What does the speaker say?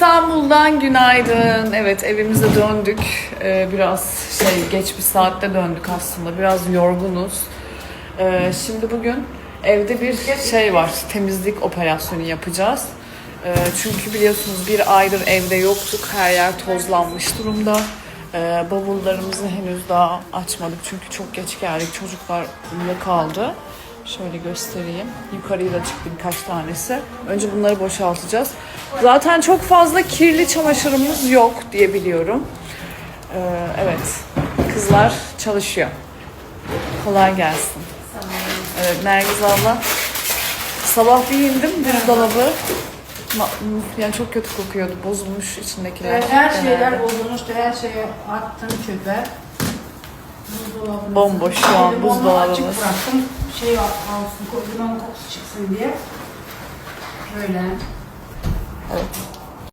İstanbul'dan günaydın. Evet evimize döndük. Ee, biraz şey geç bir saatte döndük aslında. Biraz yorgunuz. Ee, şimdi bugün evde bir şey var. Temizlik operasyonu yapacağız. Ee, çünkü biliyorsunuz bir aydır evde yoktuk. Her yer tozlanmış durumda. Ee, bavullarımızı henüz daha açmadık. Çünkü çok geç geldik. Çocuklar uyuyakaldı. Şöyle göstereyim. Yukarıya da çıktı birkaç tanesi. Önce bunları boşaltacağız. Zaten çok fazla kirli çamaşırımız yok diye biliyorum. Ee, evet. Kızlar çalışıyor. Kolay gelsin. Evet Nergiz abla. Sabah bir indim buzdolabı. Ma- Yani çok kötü kokuyordu. Bozulmuş içindekiler. Evet, her genelde. şeyler bozulmuştu, her şeyi attım çöpe. Buzdolabını Bomboş şu an buzdolabımız. Açık bıraktım, şey alsın, limon kokusu çıksın diye. Böyle. Evet.